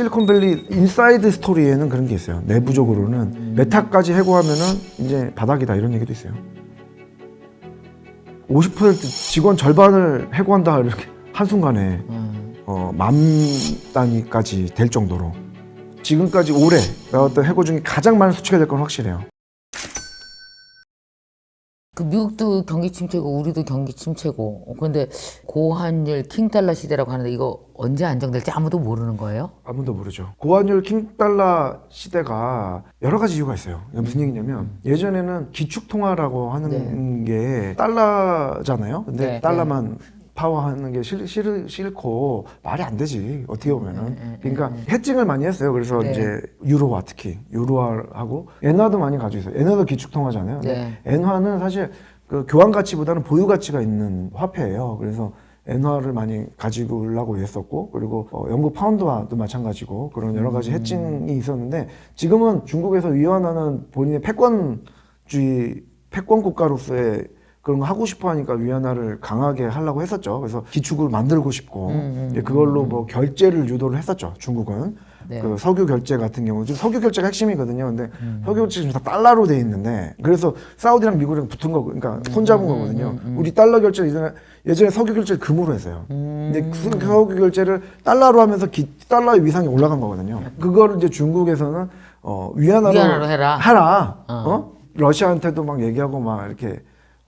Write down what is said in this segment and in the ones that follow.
실리콘밸리 인사이드 스토리에는 그런 게 있어요. 내부적으로는 메타까지 해고하면은 이제 바닥이다 이런 얘기도 있어요. 50% 직원 절반을 해고한다 이렇게 한 순간에 음. 어, 만 단위까지 될 정도로 지금까지 올해 나왔던 해고 중에 가장 많은 수치가 될 건 확실해요. 그 미국도 경기 침체고 우리도 경기 침체고 근데 고환율 킹달러 시대라고 하는데 이거 언제 안정될지 아무도 모르는 거예요? 아무도 모르죠. 고환율 킹달러 시대가 여러 가지 이유가 있어요. 이게 무슨 얘기냐면 예전에는 기축통화라고 하는 게 달러잖아요. 근데 네, 달러만 파워하는 게 싫, 싫, 싫고 말이 안 되지 어떻게 보면은 그러니까 해칭을 많이 했어요. 그래서 네. 이제 유로화 특히 유로화하고 엔화도 많이 가지고 있어요. 엔화도 기축통화잖아요. 근데 엔화는 사실 그 교환 가치보다는 보유 가치가 있는 화폐예요. 그래서 엔화를 많이 가지고 오려고 했었고 그리고 어, 영국 파운드와도 마찬가지고 그런 여러 가지 해칭이 있었는데 지금은 중국에서 위안화는 본인의 패권주의 패권 국가로서의 그런 거 하고 싶어 하니까 위안화를 강하게 하려고 했었죠. 그래서 기축을 만들고 싶고 이제 그걸로 뭐 결제를 유도를 했었죠. 중국은 네. 그 석유 결제 같은 경우 지금 석유 결제가 핵심이거든요. 근데 석유 결제 지금 다 달러로 돼 있는데 그래서 사우디랑 미국이랑 붙은 거고, 그러니까 손잡은 거거든요. 우리 달러 결제 예전에 예전에 석유 결제를 금으로 했어요. 근데 그 석유 결제를 달러로 하면서 기, 달러의 위상이 올라간 거거든요. 그거를 이제 중국에서는 어, 위안화로, 위안화로 해라. 하라. 어? 러시아한테도 막 얘기하고 막 이렇게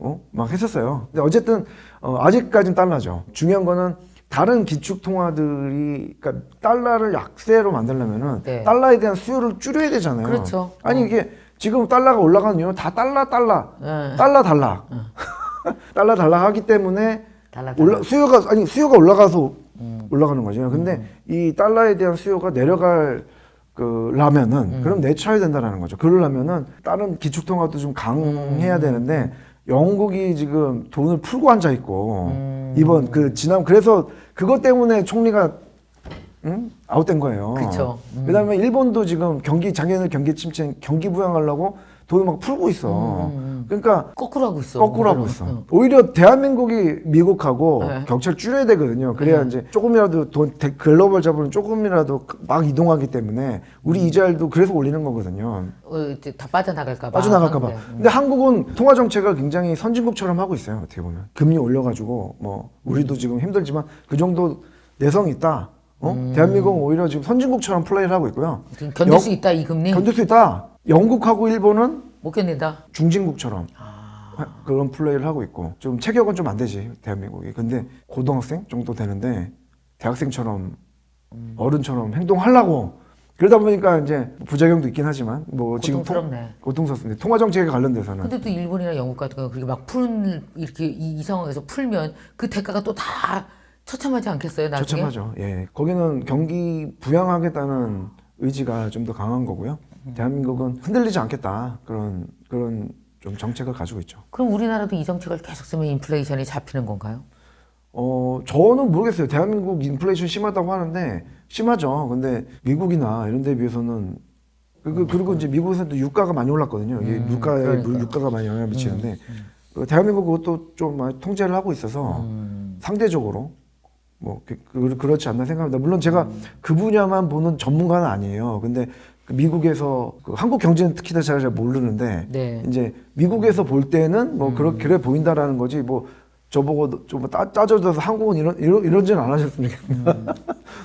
어? 막 했었어요. 근데 어쨌든 어, 아직까지는 달러죠. 중요한 거는 다른 기축 통화들이 그러니까 달러를 약세로 만들려면은 네. 달러에 대한 수요를 줄여야 되잖아요. 그렇죠. 아니 이게 지금 달러가 올라가는 이유는 다 달러 달러 네. 달러 달러 달러 달러 하기 때문에 달러, 달러. 올라 수요가 아니 수요가 올라가서 올라가는 거죠. 근데 이 달러에 대한 수요가 내려갈 그 라면은 그럼 내쳐야 된다라는 거죠. 그러려면은 다른 기축 통화도 좀 강해야 되는데 영국이 지금 돈을 풀고 앉아 있고 이번 그 지난 그래서 그것 때문에 총리가 응? 아웃된 거예요. 그쵸. 그다음에 일본도 지금 경기 작년에 경기 침체 경기 부양하려고 돈을 막 풀고 있어. 그러니까 거꾸로 하고 있어. 거꾸로 하고 응. 있어. 오히려 대한민국이 미국하고 네. 격차를 줄여야 되거든요. 그래야 이제 조금이라도 돈 대- 글로벌 자본은 조금이라도 막 이동하기 때문에 우리 이자율도 그래서 올리는 거거든요. 어, 이제 다 빠져나갈까 봐. 빠져나갈까봐. 하는데. 근데 한국은 통화 정책을 굉장히 선진국처럼 하고 있어요. 어떻게 보면 금리 올려가지고 뭐 우리도 지금 힘들지만 그 정도 내성 이 있다. 어? 대한민국은 오히려 지금 선진국처럼 플레이를 하고 있고요. 지금 견딜 영- 수 있다 이 금리 견딜 수 있다. 영국하고 일본은 못 견딘다. 중진국처럼 아. 하- 그런 플레이를 하고 있고 좀 체격은 좀 안 되지 대한민국이 근데 고등학생 정도 되는데 대학생처럼 음. 어른처럼 행동하려고 그러다 보니까 이제 부작용도 있긴 하지만 뭐 지금 통- 고통스럽네. 고통스럽습니다 통화 정책에 관련돼서는 근데 또 일본이나 영국 같은 경우 그렇게 막 푸는 이렇게 이, 이 상황에서 풀면 그 대가가 또 다 처참하지 않겠어요 나중에? 처참하죠 예 거기는 경기 부양하겠다는 의지가 좀 더 강한 거고요 음. 대한민국은 흔들리지 않겠다 그런 그런 좀 정책을 가지고 있죠. 그럼 우리나라도 이 정책을 계속 쓰면 인플레이션이 잡히는 건가요? 어, 저는 모르겠어요. 대한민국 인플레이션 심하다고 하는데 심하죠. 근데 미국이나 이런 데 비해서는 그, 그, 그리고 이제 미국에서도 유가가 많이 올랐거든요. 이게 음, 유가에 그러니까요. 유가가 많이 영향을 미치는데 그 대한민국 그것도 좀 많이 통제를 하고 있어서 음. 상대적으로 뭐 그, 그- 그렇지 않나 생각합니다. 물론 제가 그 분야만 보는 전문가는 아니에요. 근데 그 미국에서 그 한국 경제는 특히 잘, 잘 모르는데 네. 이제 미국에서 볼 때는 뭐 그렇게 그래 보인다라는 거지 뭐 저보고 좀 따, 따져서 한국은 이런 이런 이런지는 안 하셨으면 좋겠네요.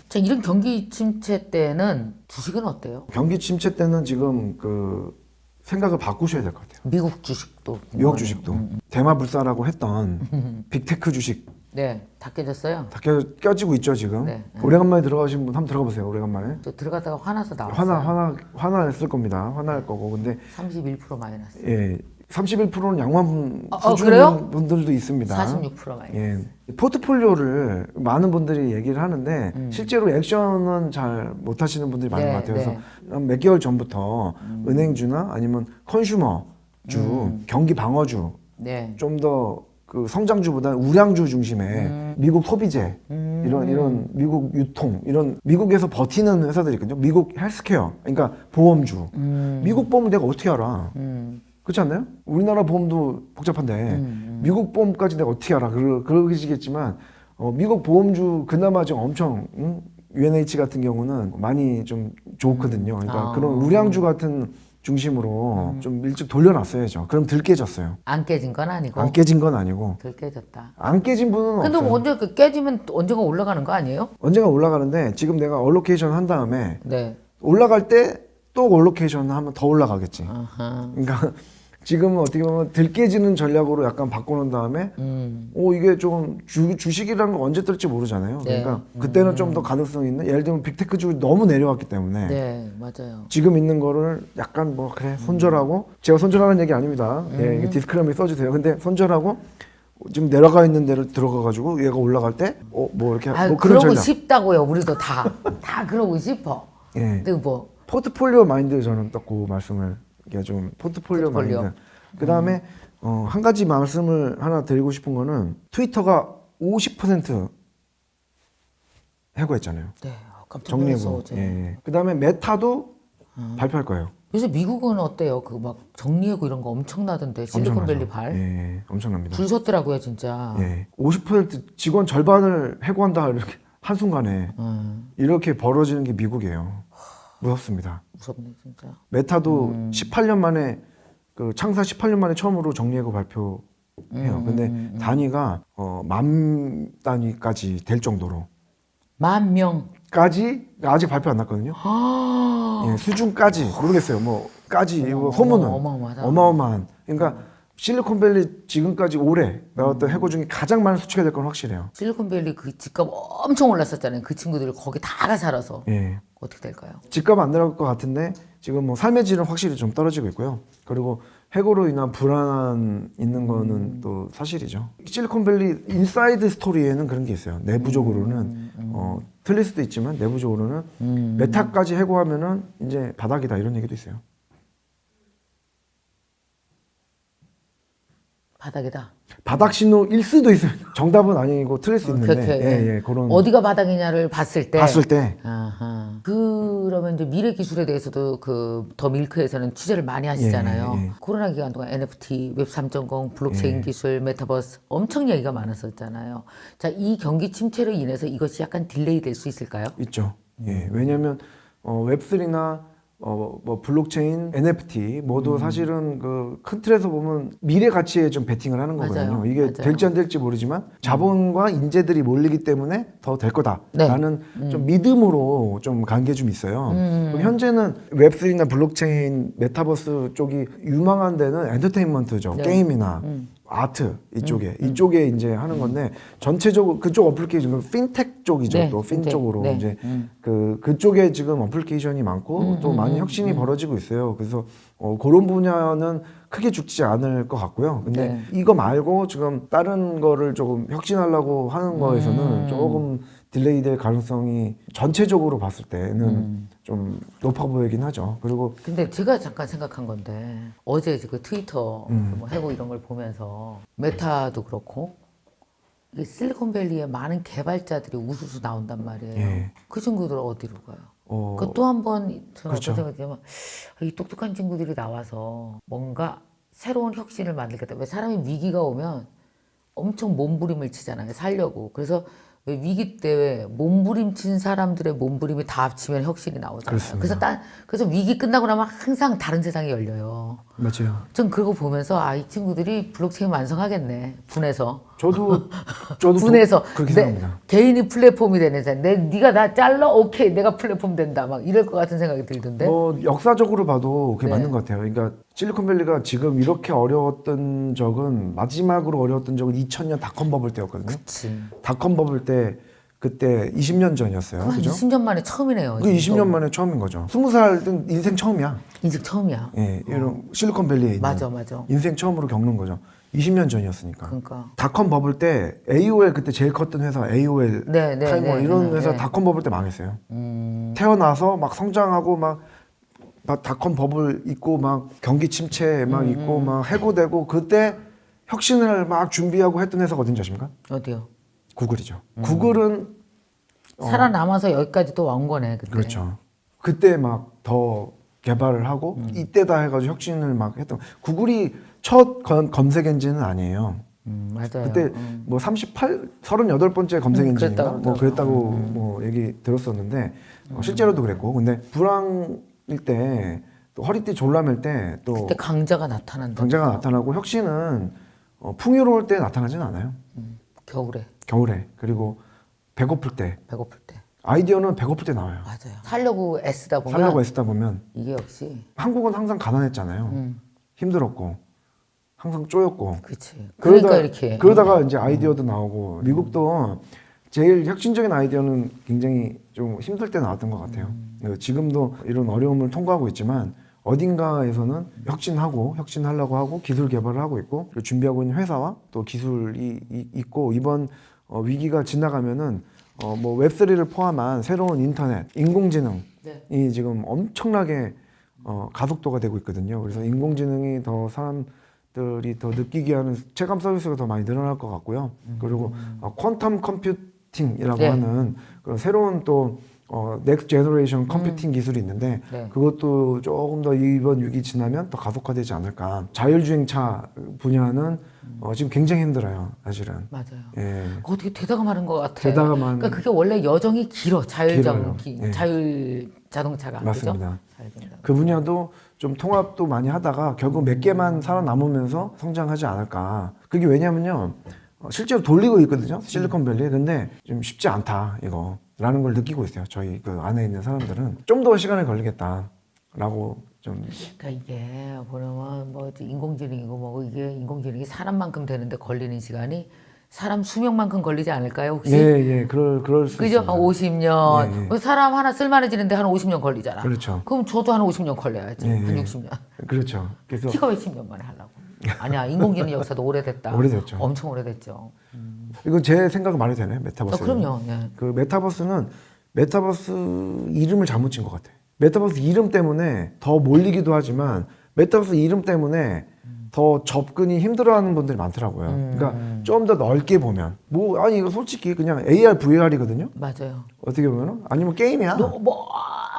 자 이런 경기 침체 때는 주식은 어때요? 경기 침체 때는 지금 그 생각을 바꾸셔야 될 것 같아요. 미국 주식도 미국 주식도 대마불사라고 했던 빅테크 주식 네, 다 깨졌어요. 다 껴, 껴지고 있죠 지금. 네. 오래간만에 들어가신 분 한번 들어가 보세요. 오래간만에. 또 들어갔다가 화나서 나왔어요. 화나 화나 화나했을 겁니다. 화날 거고 근데 31% 마이너스. 예 31%는 양호한 어, 어, 수준 그래요? 분들도 있습니다. 46% 마이너스. 예. 포트폴리오를 많은 분들이 얘기를 하는데 음. 실제로 액션은 잘 못 하시는 분들이 많은 네, 것 같아요. 그래서 네. 한몇 개월 전부터 은행주나 아니면 컨슈머주, 음. 경기 방어주 네. 좀 더 그 성장주보다 우량주 중심의 음. 미국 소비재 이런 이런 미국 유통 이런 미국에서 버티는 회사들이 있거든요. 미국 헬스케어 그러니까 보험주. 미국 보험 내가 어떻게 알아? 음. 그렇지 않나요? 우리나라 보험도 복잡한데 음, 미국 보험까지 내가 어떻게 알아? 그러, 그러시겠지만 어, 미국 보험주 그나마 지금 엄청 응? UNH 같은 경우는 많이 좀 좋거든요. 그러니까 아. 그런 우량주 같은 중심으로 좀 일찍 돌려놨어야죠. 그럼 들 깨졌어요. 안 깨진 건 아니고 안 깨진 건 아니고 덜 깨졌다. 안 깨진 분은 근데 없어요. 뭐 언제 그 깨지면 또 언젠가 올라가는 거 아니에요? 언젠가 올라가는데 지금 내가 얼로케이션 한 다음에 네. 올라갈 때 또 얼로케이션 하면 더 올라가겠지. 아하. 그러니까 지금은 어떻게 보면 들 깨지는 전략으로 약간 바꿔놓은 다음에 음. 오 이게 좀 주, 주식이라는 거 언제 뜰지 모르잖아요. 네. 그러니까 그때는 좀 더 가능성 있는 예를 들면 빅테크주가 너무 내려왔기 때문에 네, 맞아요. 지금 있는 거를 약간 뭐 그래 손절하고 제가 손절하는 얘기 아닙니다. 예, 이게 디스크라미 써주세요. 근데 손절하고 지금 내려가 있는 데를 들어가 가지고 얘가 올라갈 때 어 뭐 이렇게 아, 뭐 그런 그러고 전략. 싶다고요. 우리도 다. 다 그러고 싶어. 예. 근데 뭐 포트폴리오 마인드 저는 딱그 말씀을 이게 좀 포트폴리오, 포트폴리오. 마인드. 그다음에 어, 한 가지 말씀을 하나 드리고 싶은 거는 트위터가 50% 해고했잖아요. 네, 깜짝 놀라서 정리해고. 어제. 예. 예. 그 다음에 메타도 음. 발표할 거예요. 요새 미국은 어때요? 그 막 정리해고 이런 거 엄청나던데 실리콘밸리 엄청나죠. 발. 예, 엄청납니다. 줄 섰더라고요, 진짜. 예. 50% 직원 절반을 해고한다 이렇게 한 순간에 음, 이렇게 벌어지는 게 미국이에요. 무섭습니다. 무섭네, 진짜. 메타도 음. 18년 만에 그 창사 18년 만에 처음으로 정리해고 발표해요. 음, 근데 단위가 어, 만 단위까지 될 정도로 만 명. 까지 아직 발표 안 났거든요. 아, 예, 수준까지 모르겠어요. 뭐까지 이거 소문은 어마어마하다. 어마어마한. 그러니까 실리콘밸리 지금까지 올해 나왔던 해고 중에 가장 많은 수치가 될 건 확실해요. 실리콘밸리 그 집값 엄청 올랐었잖아요. 그 친구들 거기 다가 살아서 예. 어떻게 될까요? 집값 안 내려갈 것 같은데 지금 뭐 삶의 질은 확실히 좀 떨어지고 있고요. 그리고 해고로 인한 불안 있는 거는 또 사실이죠. 실리콘밸리 인사이드 스토리에는 그런 게 있어요. 내부적으로는 어, 틀릴 수도 있지만 내부적으로는 메타까지 해고하면은 이제 바닥이다 이런 얘기도 있어요. 바닥이다. 바닥 신호일 수도 있어요. 정답은 아니고 틀릴 수 있는데 오케이, 오케이. 예, 예, 그런 어디가 바닥이냐를 봤을 때. 봤을 때 아하. 그러면 이제 미래 기술에 대해서도 그 더 밀크에서는 취재를 많이 하시잖아요. 예, 예. 코로나 기간 동안 NFT, 웹 3.0, 블록체인 기술, 메타버스 엄청 얘기가 많았었잖아요. 자, 이 경기 침체로 인해서 이것이 약간 딜레이 될 수 있을까요? 있죠. 예, 왜냐하면 어, 웹3나 어, 뭐 블록체인, NFT 모두 음. 사실은 그 큰 틀에서 보면 미래 가치에 좀 베팅을 하는 맞아요. 거거든요. 이게 맞아요. 음. 될지 안 될지 모르지만 자본과 인재들이 몰리기 때문에 더될 네. 거다라는 좀 믿음으로 좀 간 게 좀 있어요. 음. 그럼 현재는 웹3나 블록체인, 메타버스 쪽이 유망한 데는 엔터테인먼트죠. 네. 게임이나 음. 아트 이쪽에 이쪽에 이제 하는 건데 전체적으로 그쪽 어플리케이션 핀텍 쪽이죠 네, 또핀 핀텍. 쪽으로 네. 이제 음. 그 그쪽에 지금 어플리케이션이 많고 또 많이 혁신이 벌어지고 있어요. 그래서 어, 그런 분야는 크게 죽지 않을 것 같고요. 근데 네. 이거 말고 지금 다른 거를 조금 혁신하려고 하는 거에서는 음. 조금 딜레이 될 가능성이 전체적으로 봤을 때는 음. 좀 높아 보이긴 하죠. 그리고 근데 제가 잠깐 생각한 건데 어제 그 트위터 뭐 해고 이런 걸 보면서 메타도 그렇고 이 실리콘밸리에 많은 개발자들이 우수수 나온단 말이에요. 예. 그 친구들 어디로 가요? 어, 그 또 한번 저는 그렇죠. 어떤 생각이 들면 이 똑똑한 친구들이 나와서 뭔가 새로운 혁신을 만들겠다. 왜 사람이 위기가 오면 엄청 몸부림을 치잖아요. 살려고. 그래서 왜 위기 때 몸부림친 사람들의 몸부림이 다 합치면 혁신이 나오잖아요. 그렇습니다. 그래서 딴, 그래서 위기 끝나고 나면 항상 다른 세상이 열려요. 맞아요. 전 그거 보면서 아 이 친구들이 블록체인 완성하겠네 분해서 저도 저도 분해서 그렇게 내 생각합니다. 개인이 플랫폼이 되는 사람 내 네가 나 잘라 오케이 내가 플랫폼 된다 막 이럴 것 같은 생각이 들던데 뭐 역사적으로 봐도 그게 네. 맞는 것 같아요. 그러니까 실리콘밸리가 지금 이렇게 어려웠던 적은 마지막으로 어려웠던 적은 2000년 닷컴 버블 때였거든요. 그치 닷컴 버블 때 그때 20년 전이었어요. 그죠? 20년 만에 처음이네요 그 지금 20년 만에 처음인 거죠. 20살은 인생 처음이야. 인생 처음이야 예, 이런 실리콘밸리에 있는 맞아 맞아 인생 처음으로 겪는 거죠. 20년 전이었으니까. 그러니까 닷컴 버블 때 AOL 그때 제일 컸던 회사 AOL 네, 네, 타이머 네, 이런 네, 회사 네. 닷컴 버블 때 망했어요. 음, 태어나서 막 성장하고 막, 막 닷컴 버블 있고 막 경기 침체 막 음, 있고 막 해고되고 그때 혁신을 막 준비하고 했던 회사가 어딘지 아십니까? 어디요 구글이죠. 음. 구글은 살아남아서 여기까지 또 온 거네 그때 어. 그렇죠. 그때 막 더 개발을 하고 음. 이때다 해가지고 혁신을 막 했던 구글이 첫 검, 검색 엔진은 아니에요. 음, 맞아요. 그때 음. 뭐 38, 38번째 검색 음, 엔진인가 뭐 그랬다고 음. 뭐 얘기 들었었는데 어, 실제로도 그랬고 근데 불황일 때 또 허리띠 졸라맬 때 또 그때 강자가 나타난다. 강자가 나타나고 혁신은 어, 풍요로울 때 나타나진 않아요. 음, 겨울에 겨울에 그리고 배고플 때 배고플 때. 아이디어는 배고플 때 나와요. 맞아요. 살려고 애쓰다 보면 살려고 애쓰다 보면 이게 역시 한국은 항상 가난했잖아요. 음, 힘들었고 항상 쪼였고 그렇지. 그러니까 그러다, 이렇게 그러다가 이제 아이디어도 나오고 미국도 제일 혁신적인 아이디어는 굉장히 좀 힘들 때 나왔던 것 같아요. 그 지금도 이런 어려움을 통과하고 있지만 어딘가에서는 혁신하고 혁신하려고 하고 기술 개발을 하고 있고 준비하고 있는 회사와 또 기술이 이- 있고 이번 어, 위기가 지나가면은 어, 뭐 웹3를 포함한 새로운 인터넷, 인공지능 네. 이 지금 엄청나게 어, 가속도가 되고 있거든요. 그래서 인공지능이 더 사람들이 더 느끼게 하는 체감 서비스가 더 많이 늘어날 것 같고요. 그리고 어, 퀀텀 컴퓨팅이라고 네. 하는 그런 새로운 또 어, 넥스트 제너레이션 컴퓨팅 기술이 있는데 네. 그것도 조금 더 이번 위기 지나면 더 가속화되지 않을까. 자율주행차 분야는 어, 지금 굉장히 힘들어요, 사실은. 맞아요. 예. 어떻게 되다가 마는 것 같아. 되다가만 그러니까 그게 원래 여정이 길어. 자율정 길어요. 기, 예. 자율 자동차가 맞습니다. 그죠? 그 분야도 좀 통합도 많이 하다가 결국 몇 개만 살아남으면서 성장하지 않을까. 그게 왜냐면요. 어, 실제로 돌리고 있거든요. 실리콘밸리에. 근데 좀 쉽지 않다, 이거. 라는 걸 느끼고 있어요. 저희 그 안에 있는 사람들은. 좀 더 시간이 걸리겠다. 라고 좀. 그러니까 이게 보면 뭐 인공지능이고 뭐고 이게 인공지능이 사람만큼 되는데 걸리는 시간이 사람 수명만큼 걸리지 않을까요 혹시? 예, 예. 그럴, 그럴 수 그죠? 있습니다. 한 50년. 예, 예. 뭐 사람 하나 쓸만해지는데 한 50년 걸리잖아. 그렇죠. 그럼 저도 한 50년 걸려야지. 예, 한 예. 60년. 그렇죠. 그래서 키가 왜 10년 만에 하려고? 아니야. 인공지능 역사도 오래됐다. 오래됐죠. 엄청 오래됐죠. 이건 제 생각을 말해도 되나요? 메타버스. 아, 그럼요. 네. 그 메타버스는 메타버스 이름을 잘못 진것 같아. 메타버스 이름 때문에 더 몰리기도 하지만 메타버스 이름 때문에 더 접근이 힘들어하는 분들이 많더라고요. 음. 그러니까 좀 더 넓게 보면 뭐 아니 이거 솔직히 그냥 AR, VR이거든요. 맞아요. 어떻게 보면 은 아니면 게임이야. 너, 뭐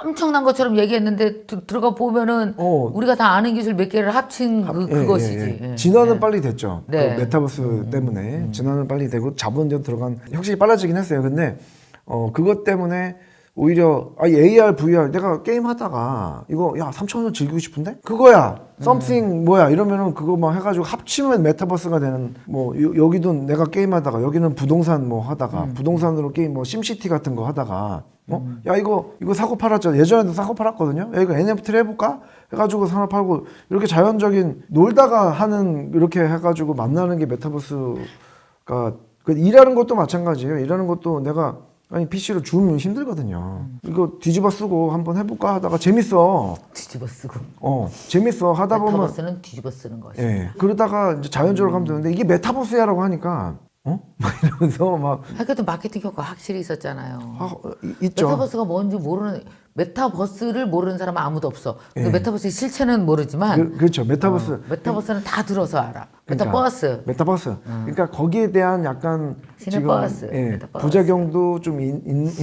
엄청난 것처럼 얘기했는데 드- 들어가 보면은 어. 우리가 다 아는 기술 몇 개를 합친 그, 예, 그것이지. 예, 예. 예. 진화는 네. 빨리 됐죠. 네. 그 메타버스 때문에 진화는 빨리 되고 자본적 들어간 확실히 빨라지긴 했어요. 근데 어 그것 때문에 오히려 아 AR, VR 내가 게임 하다가 이거 야 3천 원 즐기고 싶은데? 그거야. something 뭐야. 이러면은 그거 막 해가지고 합치면 메타버스가 되는 뭐 요- 여기도 내가 게임 하다가 여기는 부동산 뭐 하다가 부동산으로 게임 뭐 심시티 같은 거 하다가 어? 야 이거 이거 사고 팔았죠. 예전에도 사고 팔았거든요. 야 이거 NFT를 해볼까? 해가지고 사나 팔고 이렇게 자연적인 놀다가 하는 이렇게 해가지고 만나는 게 메타버스가 그 일하는 것도 마찬가지예요. 일하는 것도 내가 아니 PC로 주면 힘들거든요 이거 뒤집어 쓰고 한번 해볼까 하다가 재밌어 뒤집어 쓰고. 어 재밌어 하다 보면 메타버스는 뒤집어 쓰는 것이. 예 그러다가 이제 자연적으로 가면 되는데 이게 메타버스야라고 하니까 어? 막 이러면서 막 아, 그래도 마케팅 효과 확실히 있었잖아요. 아, 어, 이- 있죠 메타버스가 뭔지 모르는 메타버스를 모르는 사람은 아무도 없어. 근데 예. 메타버스의 실체는 모르지만 그, 그렇죠 메타버스 어, 메타버스는 다 들어서 알아. 그러니까 메타버스. 메타버스. 그러니까 거기에 대한 약간 지금 시내버스, 예, 메타버스. 부작용도 좀 있,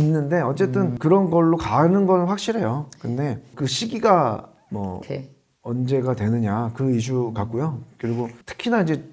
는데 어쨌든 그런 걸로 가는 건 확실해요. 근데 그 시기가 뭐 오케이. 언제가 되느냐 그 이슈 같고요. 그리고 특히나 이제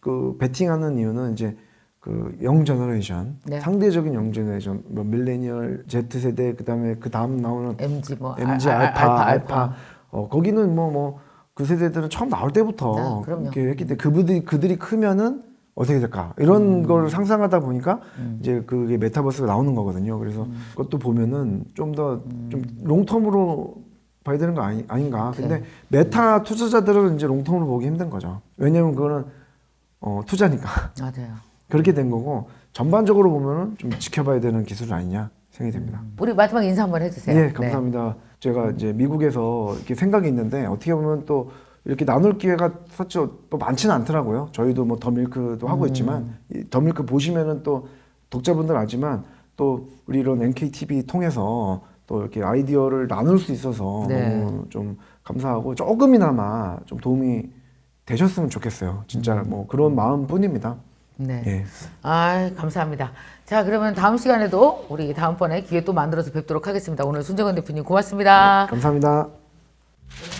그 베팅하는 이유는 이제 그영 제너레이션 네. 상대적인 영 제너레이션 뭐 밀레니얼 Z 세대 그다음에 그 다음 나오는 MG 뭐 MG 알- 알- 알파, 알파, 알파. 어 거기는 뭐 뭐 그 세대들은 처음 나올 때부터 네. 이렇게 했기 때문에 그분들이 그들이 크면은 어떻게 될까 이런 음. 걸 상상하다 보니까 이제 그게 메타버스가 나오는 거거든요. 그래서 음. 그것도 보면은 좀 더좀 롱텀으로 봐야 되는 거 아니, 아닌가. 근데 메타 투자자들은 이제 롱텀으로 보기 힘든 거죠. 왜냐면 그거는 어, 투자니까 맞아요. 그렇게 된 거고 전반적으로 보면은 좀 지켜봐야 되는 기술 아니냐 생각이 됩니다. 우리 마지막 인사 한번 해주세요. 예, 감사합니다. 제가 이제 미국에서 이렇게 생각이 있는데 어떻게 보면 또 이렇게 나눌 기회가 사실 또 많지는 않더라고요. 저희도 뭐 더 밀크도 하고 있지만 이 더밀크 보시면은 또 독자분들 알지만 또 우리 이런 NKTV 통해서 또 이렇게 아이디어를 나눌 수 있어서 네. 너무 좀 감사하고 조금이나마 좀 도움이 되셨으면 좋겠어요. 진짜 뭐 그런 마음뿐입니다. 네. 예. 아, 감사합니다. 자, 그러면 다음 시간에도 우리 다음번에 기회 또 만들어서 뵙도록 하겠습니다. 오늘 손정원 대표님 고맙습니다. 감사합니다.